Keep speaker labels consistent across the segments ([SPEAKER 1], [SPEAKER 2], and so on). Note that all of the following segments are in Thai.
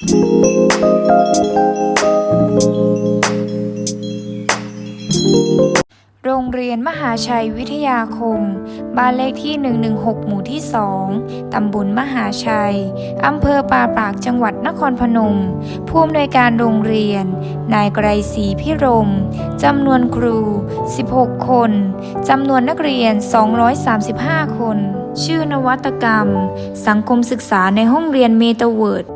[SPEAKER 1] โรงเรียนมหาชัยวิทยาคม บ้านเลขที่ 116 หมู่ที่ 2 ตำบลมหาชัย อำเภอปาปากจังหวัดนครพนม ผู้อำนวยการโรงเรียน นายไกรศรีพิรม จำนวนครู 16 คน จำนวนนักเรียน 235 คน ชื่อนวัตกรรม สังคมศึกษาในห้องเรียนเมตาเวิร์ด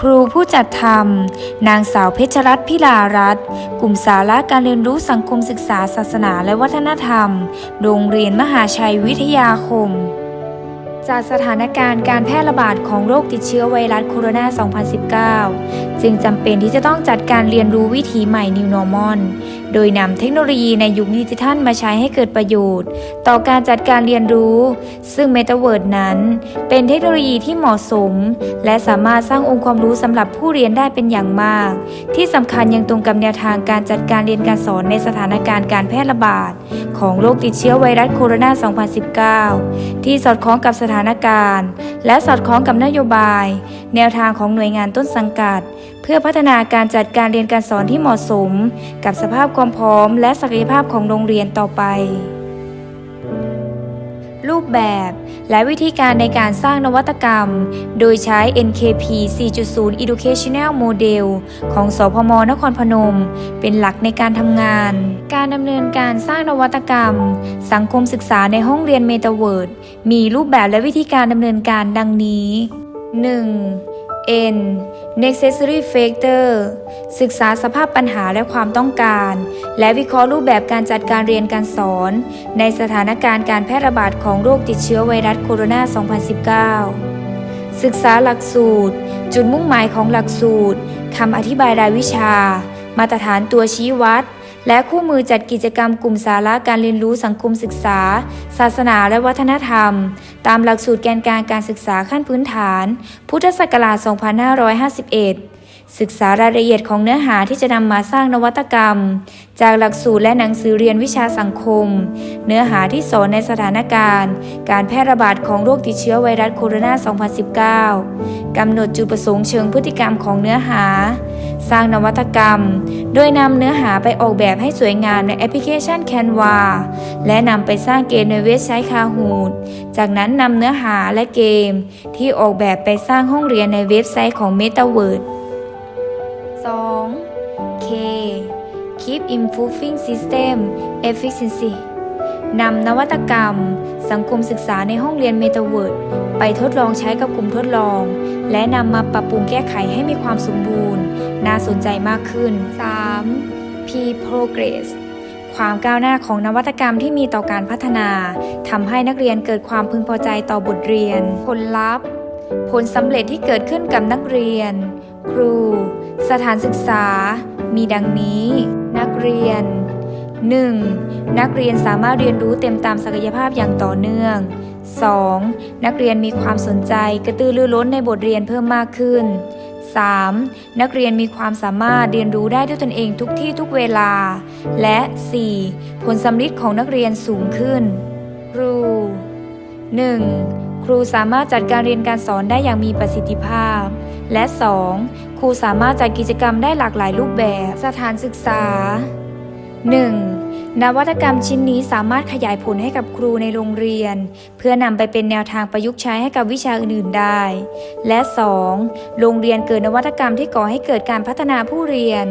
[SPEAKER 1] ครูผู้จัดทำนางสาวเพชรรัตน์พิลารัตน์กลุ่มสาระการเรียนรู้สังคมศึกษาศาสนาและวัฒนธรรม โรงเรียนมหาชัยวิทยาคม จากสถานการณ์การแพร่ระบาดของโรคติดเชื้อไวรัสโคโรนา 2019 จึงจำเป็นที่จะต้องจัดการเรียนรู้วิถีใหม่ New Normal โดยนำเทคโนโลยีในยุคดิจิทัลมาใช้ให้เกิดประโยชน์ ต่อการจัดการเรียนรู้ ซึ่ง Metaverse นั้น เป็นเทคโนโลยีที่เหมาะสม และสามารถสร้างองค์ความรู้สำหรับผู้เรียนได้เป็นอย่างมาก ที่สำคัญยังตรงกับแนวทางการจัดการเรียนการสอนในสถานการณ์การแพร่ระบาด ของโรคติดเชื้อไวรัสโคโรนา 2019 ที่สอดคล้องกับสถานการณ์ และสอดคล้องกับนโยบาย แนวทางของหน่วยงานต้นสังกัด เพื่อพัฒนาการจัดการเรียนการสอนที่เหมาะสม กับสภาพความพร้อม และศักยภาพของโรงเรียนต่อไป รูปแบบ และวิธีการในการสร้างนวัตกรรม โดยใช้ NKP 4.0 Educational Model ของสพม นครพนม เป็นหลักในการทำงาน การดำเนินการสร้างนวัตกรรม สังคมศึกษาในห้องเรียนเมตาเวิร์ดมีรูปแบบและวิธีการดำเนินการดังนี้ 1. N necessary factor ศึกษาสภาพปัญหาและความต้องการ และวิเคราะห์รูปแบบการจัดการเรียนการสอน ในสถานการณ์การแพร่ระบาดของโรคติดเชื้อไวรัสโคโรนา 2019 ศึกษาหลักสูตร จุดมุ่งหมายของหลักสูตรคำอธิบายรายวิชา มาตรฐานตัวชี้วัด และคู่มือจัดกิจกรรมกลุ่มสาระการเรียนรู้สังคมศึกษา ศาสนาและวัฒนธรรม ตามหลักสูตรแกนกลางการศึกษาขั้นพื้นฐาน พุทธศักราช 2551 ศึกษารายละเอียดของเนื้อหาที่จะนำมาสร้างนวัตกรรม จากหลักสูตรและหนังสือเรียนวิชาสังคม เนื้อหาที่สอนในสถานการณ์ การแพร่ระบาดของโรคติดเชื้อไวรัสโคโรนา 2019กำหนดจุดประสงค์เชิงพฤติกรรมของเนื้อหา สร้างนวัตกรรม โดยนำเนื้อหาไปออกแบบให้สวยงามในแอปพลิเคชัน Canva และนำไปสร้างเกมในเว็บไซต์ Kahoot จากนั้นนำเนื้อหาและเกม ที่ออกแบบไปสร้างห้องเรียนในเว็บไซต์ของ Metaverse 2. K Keep improving system efficiency นำนวัตกรรม สังคมศึกษาในห้องเรียน Metaverse ไปทดลองใช้กับกลุ่มทดลอง และนำมาปรับปรุงแก้ไขให้มีความสมบูรณ์ น่าสนใจมากขึ้น 3. P progress ความก้าวหน้าของนวัตกรรมที่มีต่อการพัฒนาทำให้นักเรียนเกิดความพึงพอใจต่อบทเรียน ผลลัพธ์ ผลสำเร็จที่เกิดขึ้นกับนักเรียน ครู สถานศึกษา มีดังนี้ นักเรียน 1. นักเรียนสามารถเรียนรู้เต็มตามศักยภาพอย่างต่อเนื่อง 2. นักเรียนมีความสนใจกระตือรือร้นในบทเรียนเพิ่มมากขึ้น 3. นักเรียนมีความสามารถเรียนรู้ได้ด้วยตนเองทุกที่ทุกเวลา และ 4. ผลสำลิดของนักเรียนสูงขึ้น ครู 1. ครูสามารถจัดการเรียนการสอนได้อย่างมีประสิทธิภาพ และ 2. ครูสามารถจัดกิจกรรมได้หลากหลายรูปแบบ สถานศึกษา 1. นวัตกรรมชิ้นนี้สามารถขยายผลให้กับครูในโรงเรียน เพื่อนำไปเป็นแนวทางประยุกต์ใช้ให้กับวิชาอื่นๆได้ และ 2. โรงเรียนเกิดนวัตกรรมที่ก่อให้เกิดการพัฒนาผู้เรียน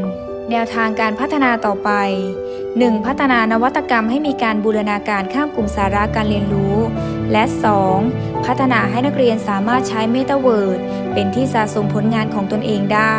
[SPEAKER 1] แนวทางการพัฒนาต่อไป 1. พัฒนานวัตกรรมให้มีการบูรณาการข้ามกลุ่มสาระการเรียนรู้ และ 2. พัฒนาให้นักเรียนสามารถใช้เมตาเวิร์ดเป็นที่สะสมผลงานของตนเองได้